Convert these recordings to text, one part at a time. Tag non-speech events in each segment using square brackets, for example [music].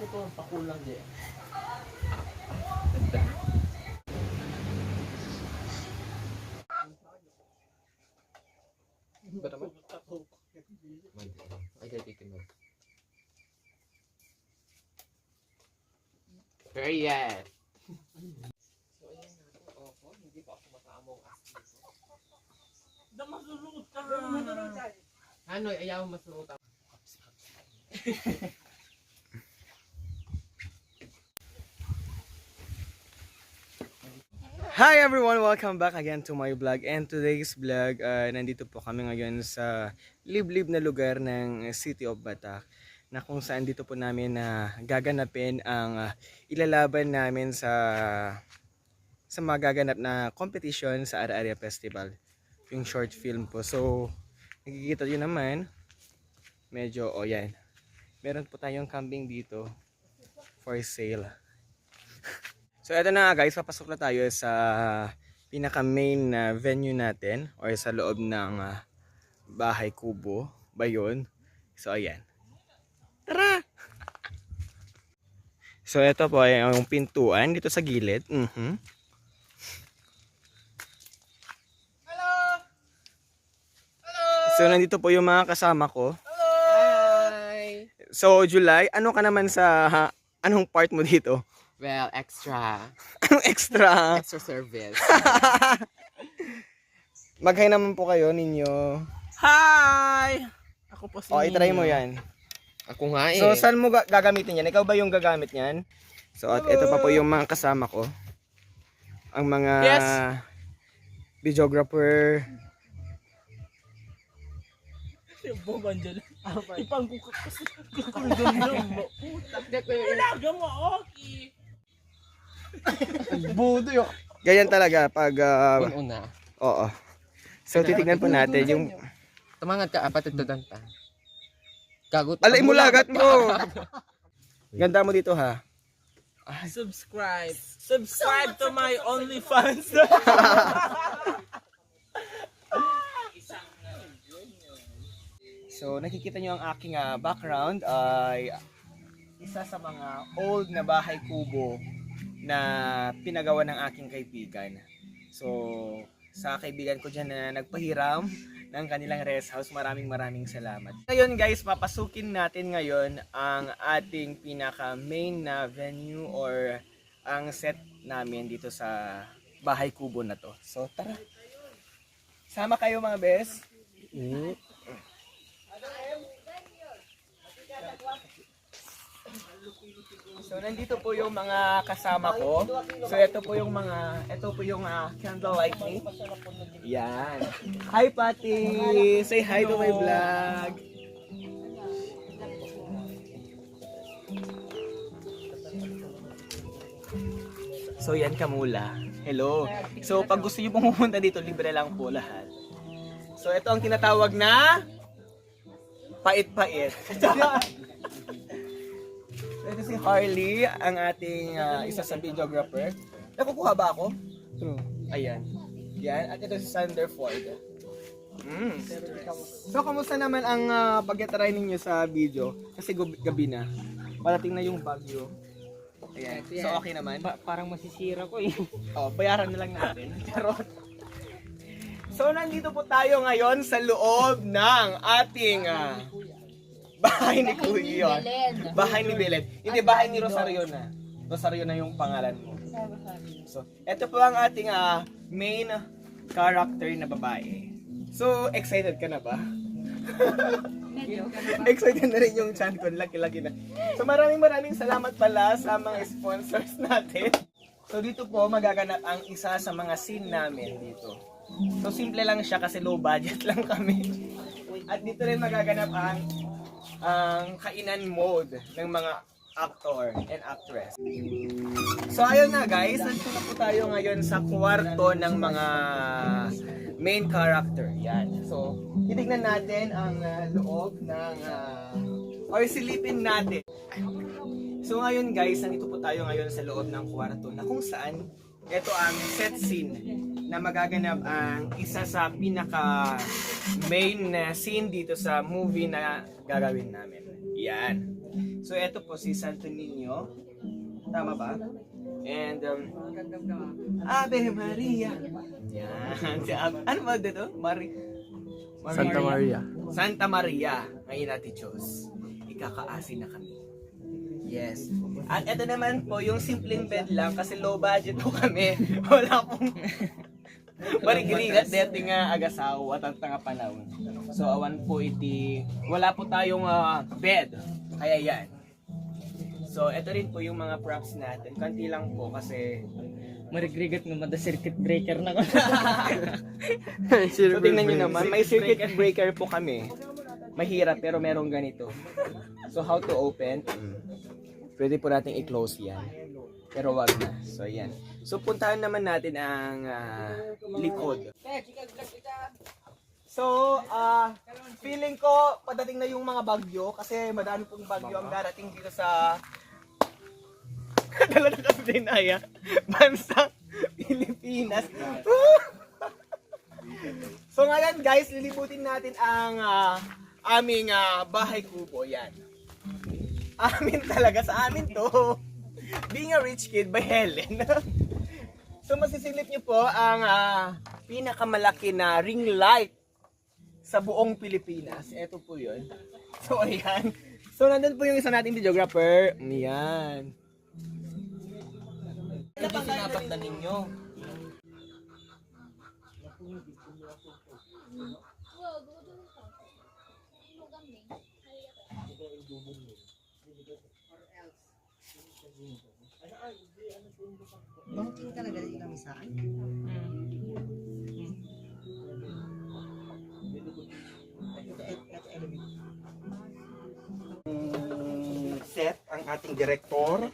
ko to ang pakulang di. Ba naman? Ay, titin mo. Period. So, ayan na. Opo, hindi pa ako makaamong as dito. Da masulot ka. Ano, ayaw masurutan. [laughs] Hi everyone! Welcome back again to my vlog. And today's vlog, uh, nandito po kami ngayon sa liblib na lugar ng City of Batak na kung saan dito po namin na gaganapin ang uh, ilalaban namin sa sa mga gaganap na competition sa Ara-Aria Festival. Yung short film po. So, nakikita nyo naman, medyo, o oh, yan. Meron po tayong kambing dito for sale. So eto na guys, papasok na tayo sa pinaka main na venue natin or sa loob ng ah, bahay kubo ba yun? So ayan. Tara! So ito po ay ang pintuan dito sa gilid. Mhm. So nandito po yung mga kasama ko. Hi! So July, ano ka naman sa anong part mo dito? Well, extra. Anong extra? Extra service. Mag-hi naman po kayo ninyo. Hi! Ako po si O, itry mo yan. Ako nga eh. So, saan mo ga- gagamitin yan? Ikaw ba yung gagamit yan? So, at ito pa po yung mga kasama ko. Ang mga Yes. videographer. Buman dyan. Ipang kukat kasi kukundom mo. Ilaga mo, okay. [laughs] Budo yun. Ganyan talaga pag... ah, una. oo. So, titignan po natin yung... Tumangat ka, apat ito danta. Gagot. Alay mo lagat mo! Ganda mo dito ha. Subscribe. Subscribe to my OnlyFans. [laughs] So, nakikita nyo ang aking ah, background ay isa sa mga old na bahay kubo na pinagawa ng aking kaibigan. So, sa kaibigan ko dyan na nagpahiram ng kanilang rest house, maraming maraming salamat. Ngayon guys, papasukin natin ngayon ang ating pinaka main na venue or ang set namin dito sa bahay kubo na to. So, tara. Sama kayo mga bes. So nandito po yung mga kasama ko. So ito po yung mga ito po yung ah, candle lighting. Yan. Hi Pati. Say hi to my vlog. So yan kamula. Hello. So pag gusto niyo pumunta dito, libre lang po lahat. So ito ang tinatawag na pait-pait. [laughs] Ito si Harley, ang ating ah, isa sa videographer. Nakukuha ba ako? True. Ayan. Yan. At ito si Sander Ford. Mm. So, kamusta naman ang uh, pag-try ninyo sa video? Kasi gabi na. Parating na yung bagyo. Ayan. So, okay naman? parang masisira ko eh. [laughs] Oh, bayaran na lang natin. [laughs] Charot. So, nandito po tayo ngayon sa loob ng ating ah, bahay ni Kuya. Bahay ni Belen. Hindi, bahay ni Rosario na. Rosario na yung pangalan mo. So, ito po ang ating ah, main character na babae. So, excited ka na ba? [laughs] excited na rin yung chan ko. Laki-laki na. So, maraming maraming salamat pala sa mga sponsors natin. So, dito po magaganap ang isa sa mga scene namin dito. So, simple lang siya kasi low budget [laughs] lang kami. At dito rin magaganap ang ang kainan mode ng mga actor and actress. So ayun na guys, nandito na po tayo ngayon sa kwarto ng mga main character. Yan. So, titignan natin ang ah, loob ng ah, or silipin natin. So ngayon guys, nandito po tayo ngayon sa loob ng kwarto na kung saan ito ang set scene na magaganap ang isa sa pinaka main na scene dito sa movie na gagawin namin. Yan. So, ito po si Santo Niño. Tama ba? And, um, Ave Maria. Yan. Si Ave, ano ba dito? Mari Santa Maria. Santa Maria, ngayon natin Diyos. Ikakaasin na kami. Yes. At ito naman po, yung simpleng bed lang kasi low budget po kami. [laughs] Wala pong [laughs] marigrigat dito nga agasawa at ang tanga panahon. So awan po iti, wala po tayong ah, bed. Kaya yan. So ito rin po yung mga props natin. Kanti lang po kasi Marigrigat nga mada circuit breaker na ko. [laughs] So tingnan nyo naman, may circuit breaker po kami. Mahirap pero merong ganito. So how to open? Pwede po natin i-close yan. Pero wag na. So yan. So puntahan naman natin ang ah, likod. So, ah feeling ko padating na yung mga bagyo kasi madami pong bagyo ang darating dito sa Dala na kasi din aya. Bansang Pilipinas. [laughs] so ngayon guys, liliputin natin ang ah, aming ah, bahay kubo. Yan. Amin talaga sa amin to. [laughs] Being a rich kid by Helen. [laughs] so masisilip niyo po ang ah, pinakamalaki na ring light sa buong Pilipinas. Ito po yun. [laughs] So ayan. So nandun po yung isa nating videographer. Ayan. Ano bang sinapat na ninyo? Bangking talaga din kami saan. set ang ating director.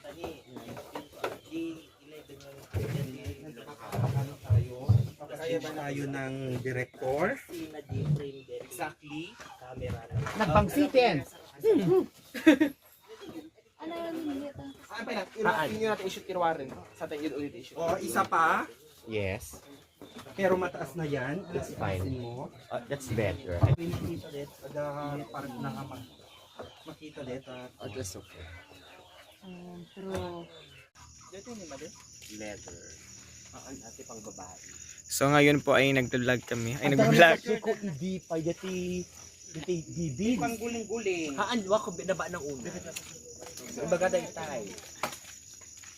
Papasaya ba tayo ng director? Exactly. Nagpangsitin! [laughs] Ano yun dito? Ah, pa lang. Yun natin i-shoot kirwarin. Sa atin yun ulit i-shoot. O, isa pa. Yes. Pero mataas na yan. That's fine. Mo. Uh, that's better. Makita ulit. Ada parang nakamak. Makita ulit. at Oh, that's okay. pero... Dito ni Madel. Leather. Ang ate pang babae. So ngayon po ay nag-vlog kami. Ay nag-vlog. ko hindi pa yati yati bibig. Pang guling-guling. Haan, wa ko binaba ng una. Tayo tayo.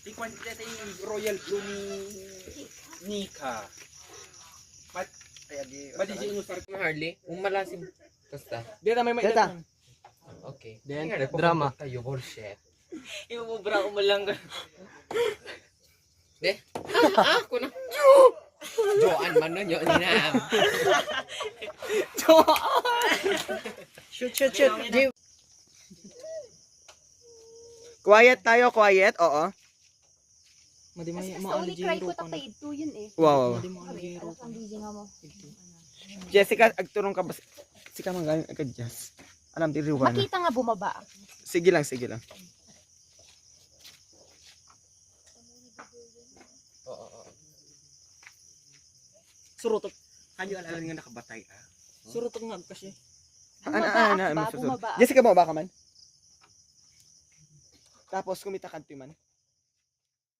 Tikwan dito yung Royal Blue ni Nika. Mat ay agi. Madi siya inusar ko Harley. Kung malasim. Basta. Dito may may Data. Okay. Then, drama. Tayo, bullshit. [laughs] Ko mo lang. De? Ah, ako na. Joan man nun yun. Inam. [laughs] Shoot, shoot, shoot. Jay. Quiet tayo, quiet. Oo. Madi mo Kasi mo sa only cry ko ta paid to yun eh. Wow. Madi mo ano Sabi, alas ang busy nga mo. Jessica, agturong ka ba? Sika man galing agad Jess. Alam ti Riwan. Makita nga bumaba. Sige lang, sige lang. Surutok. Kanyo alalan nga nakabatay ah. Surutok nga kasi. Ano, ano, ano. Bumaba. Jessica, bumaba ka man. Tapos kumita ka man.